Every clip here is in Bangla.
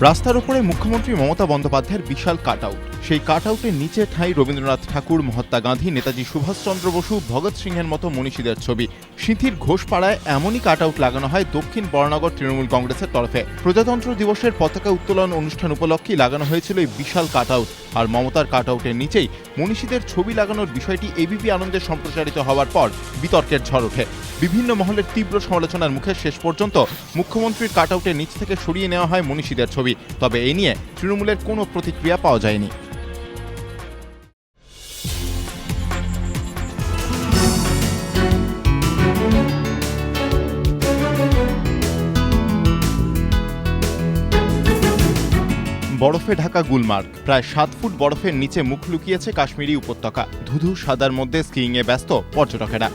রাস্তার উপরে মুখ্যমন্ত্রী মমতা বন্দ্যোপাধ্যায়ের বিশাল কাট আউট সেই কাট আউটের নিচে ঠাঁই রবীন্দ্রনাথ ঠাকুর, মহাত্মা গান্ধী, নেতাজি সুভাষচন্দ্র বসু, ভগৎ সিংহের মতো মনীষীদের ছবি। সিঁথির ঘোষপাড়ায় এমনই কাট আউট লাগানো হয় দক্ষিণ বড়নগর তৃণমূল কংগ্রেসের তরফে। প্রজাতন্ত্র দিবসের পতাকা উত্তোলন অনুষ্ঠান উপলক্ষে লাগানো হয়েছিল এই বিশাল কাট আউট আর মমতার কাট আউটের নিচেই মনীষীদের ছবি লাগানোর বিষয়টি এবিপি আনন্দে সম্প্রচারিত হওয়ার পর বিতর্কের ঝড় ওঠে। বিভিন্ন মহলের তীব্র সমালোচনার মুখে শেষ পর্যন্ত মুখ্যমন্ত্রীর কাট আউটের নিচ থেকে সরিয়ে নেওয়া হয় মনীষীদের ছবি। তবে এই নিয়ে তৃণমূলের কোনো প্রতিক্রিয়া পাওয়া যায়নি। বরফে ঢাকা গুলমার্গ। প্রায় সাত ফুট বরফের নিচে মুখ লুকিয়েছে কাশ্মীরি উপত্যকা। ধুধু সাদার মধ্যে স্কিইংয়ে ব্যস্ত পর্যটকেরা।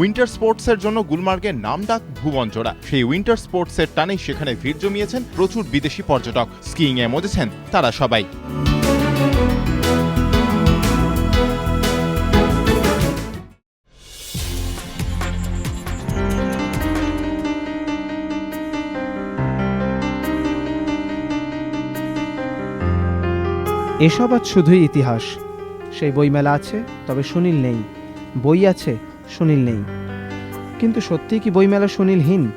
উইন্টার স্পোর্টসের জন্য গুলমার্গের নাম ডাক ভুবন জোড়া সেই উইন্টার স্পোর্টসের টানেই সেখানে ভিড় জমিয়েছেন প্রচুর বিদেশি পর্যটক। স্কিইংয়ে মজেছেন তারা সবাই। এসব আজ শুধুই ইতিহাস। সেই বইমেলা আছে, তবে সুনীল নেই। বই আছে, সুনীল নেই। কিন্তু সত্যিই কি বইমেলা সুনীলহীন?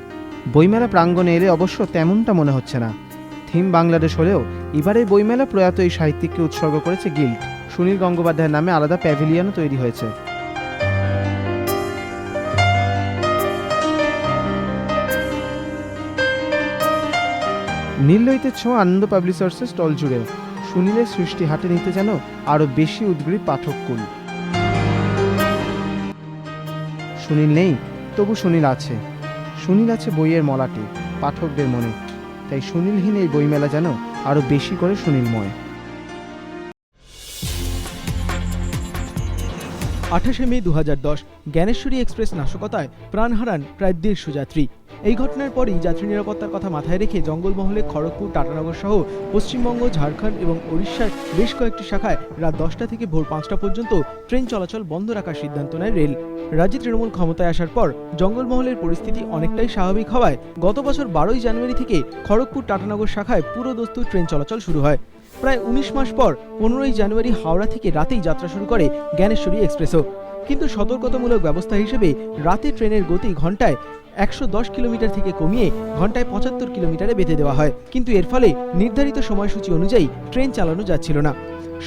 বইমেলা প্রাঙ্গণে এলে অবশ্য তেমনটা মনে হচ্ছে না। থিম বাংলাদেশ হলেও এবারে বইমেলা প্রয়াত এই সাহিত্যিককে উৎসর্গ করেছে গিল্ড। সুনীল গঙ্গোপাধ্যায়ের নামে আলাদা প্যাভিলিয়নও তৈরি হয়েছে। নীললৈতের ছোঁয়া আনন্দ পাবলিশার্সের স্টল জুড়ে। সুনীলের সৃষ্টি হাতে নিতে যেন আরও বেশি উদ্গ্রীব পাঠককুল সুনীল নেই, তবু সুনীল আছে। সুনীল আছে বইয়ের মলাটি, পাঠকদের মনে। তাই সুনীলহীন এই বইমেলা যেন আরও বেশি করে সুনীলময় আঠাশে মে দু হাজার দশ জ্ঞানেশ্বরী এক্সপ্রেস নাশকতায় প্রাণ হারান প্রায় দেড়শো যাত্রী। এই ঘটনার পরই যাত্রী নিরাপত্তার কথা মাথায় রেখে জঙ্গলমহলে খড়গপুর, টাটানগর সহ পশ্চিমবঙ্গ, ঝাড়খণ্ড এবং ওড়িশার বেশ কয়েকটি শাখায় রাত দশটা থেকে ভোর পাঁচটা পর্যন্ত ট্রেন চলাচল বন্ধ রাখার সিদ্ধান্ত নেয় রেল। রাজ্যে তৃণমূল ক্ষমতায় আসার পর জঙ্গলমহলের পরিস্থিতি অনেকটাই স্বাভাবিক হওয়ায় গত বছর বারোই জানুয়ারি থেকে খড়গপুর, টাটানগর শাখায় পুরো দস্তুর ট্রেন চলাচল শুরু হয়। প্রায় উনিশ মাস পর পনেরোই জানুয়ারি হাওড়া থেকে রাতেই যাত্রা শুরু করে জ্ঞানেশ্বরী এক্সপ্রেসও। কিন্তু সতর্কতামূলক ব্যবস্থা হিসেবে রাতে ট্রেনের গতি ঘন্টায় একশো দশ কিলোমিটার থেকে কমিয়ে ঘন্টায় পঁচাত্তর কিলোমিটারে বেঁধে দেওয়া হয়। কিন্তু এর ফলে নির্ধারিত সময়সূচি অনুযায়ী ট্রেন চালানো যাচ্ছিল না।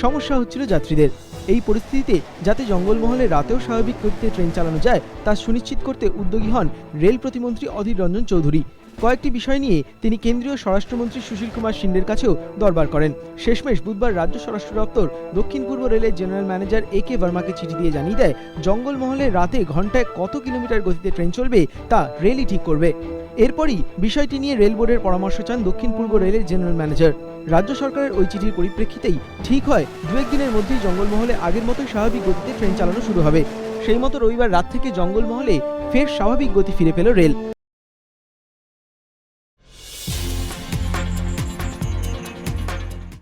সমস্যা হচ্ছিল যাত্রীদের। এই পরিস্থিতিতে যাতে জঙ্গলমহলে রাতেও স্বাভাবিক গতিতে ট্রেন চালানো যায়, তা সুনিশ্চিত করতে উদ্যোগী হন রেল প্রতিমন্ত্রী অধীর রঞ্জন চৌধুরী। কয়েকটি বিষয় নিয়ে তিনি কেন্দ্রীয় স্বরাষ্ট্রমন্ত্রী সুশীল কুমার সিন্ডের কাছেও দরবার করেন। শেষমেশ বুধবার রাজ্য স্বরাষ্ট্র দপ্তর দক্ষিণ পূর্ব রেলের জেনারেল ম্যানেজার এ কে বর্মাকে চিঠি দিয়ে জানিয়ে দেয়, জঙ্গলমহলে রাতে ঘন্টায় কত কিলোমিটার গতিতে ট্রেন চলবে তা রেলই ঠিক করবে। এরপরই বিষয়টি নিয়ে রেল বোর্ডের পরামর্শ চান দক্ষিণ পূর্ব রেলের জেনারেল ম্যানেজার। রাজ্য সরকারের ওই চিঠির পরিপ্রেক্ষিতেই ঠিক হয় দু একদিনের মধ্যেই জঙ্গলমহলে আগের মতোই স্বাভাবিক গতিতে ট্রেন চালানো শুরু হবে। সেই মতো রবিবার রাত থেকে জঙ্গলমহলে ফের স্বাভাবিক গতি ফিরে পেল রেল।